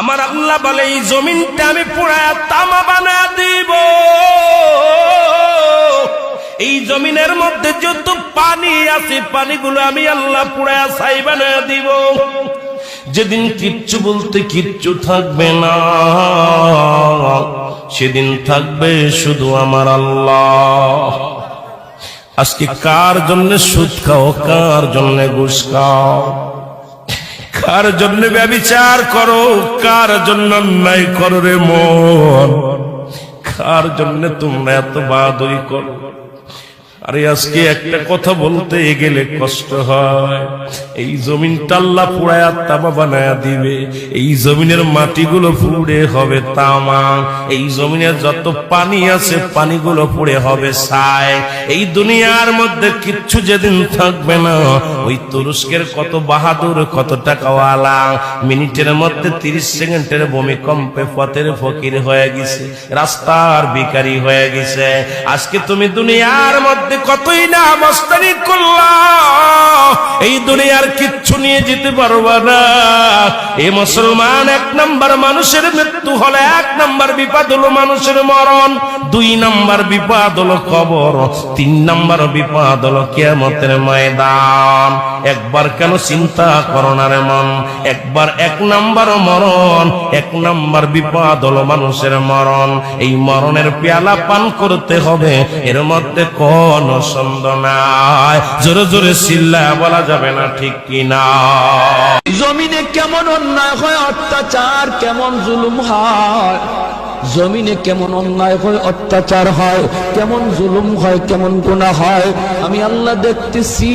আমার আল্লাহ বলে, এই জমিনটা আমি পুরা তামা বানা দিব। এই জমিনের মধ্যে যত পানি আছে, পানিগুলো আমি আল্লাহ পুরা ছাই বানা দিব। যেদিন কিচ্ছু বলতে কিচ্ছু থাকবে না, সেদিন থাকবে শুধু আমার আল্লাহ। আজকে কার জন্য সুদ খাও, কার জন্য ঘুষ খাও? কার জন্য ব্যবিচার করো? কার জন্য অন্যায় করো রে মন? কার জন্য তোমরা এত বাদই করো? আরে আজকে একটা কথা বলতে গেলে কষ্ট হয়। এই জমিনটা আল্লাহ পুরায়া তামা বানায়া দিবে। এই জমিনের মাটিগুলো পুড়ে হবে তামা। এই জমিনের যত পানি আছে, পানিগুলো পুড়ে হবে ছাই। এই দুনিয়ার মধ্যে কিচ্ছু যেদিন থাকবে না। ওই তুরস্কের কত বাহাদুর, কত টাকাওয়ালা। মিনিটের মধ্যে তিরিশ সেকেন্ডের ভূমিকম্পে পথের ফকির হয়ে গেছে, রাস্তার ভিখারি হয়ে গেছে। আজকে তুমি দুনিয়ার মধ্যে কতই না মস্তানি করলা। এই দুনিয়ার কিচ্ছু নিয়ে যেতে পারবা না। এই মুসলমান এক নাম্বার মানুষের মৃত্যু হলে এক নাম্বার বিপদ হলো মানুষের মরণ, দুই নাম্বার বিপদ হলো কবর, তিন নাম্বার বিপদ হলো কেমতের ময়দান। একবার কেন চিন্তা করো না রে মন, একবার এক নাম্বার মরণ, এক নাম্বার বিপদ হলো মানুষের মরণ। এই মরণের পেয়ালা পান করতে হবে, এর মধ্যে কোন সন্দেহ নাই। জোরে জোরে চিল্লা বলা যাবে না ঠিক কিনা। জমিনে কেমন অন্যায় হয়, অত্যাচার কেমন জুলুম হয়? জমিনে কেমন অন্যায় হয়, অত্যাচার হয়, কেমন জুলুম হয়, কেমন গুণা হয়? আমি আল্লাহ দেখতেছি।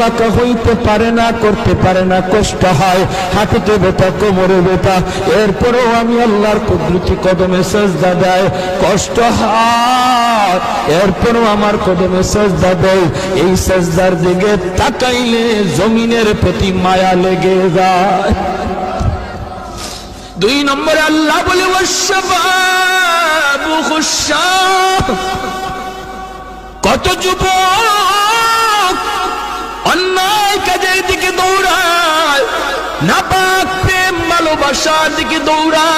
বাঁকা হইতে পারে না, করতে পারে না, কষ্ট হয়। কোমরে এরপরেও আমি আল্লাহর কদমে দেয় কষ্ট হয়। এরপরও আমার কদমে দেয় এই দিকে তাকাইলে জমিনের প্রতি মায়া লেগে যায়। দুই নম্বরে আল্লাহ বলে কত যুবক না পাক প্রেম ভালোবাসার দিকে দৌড়া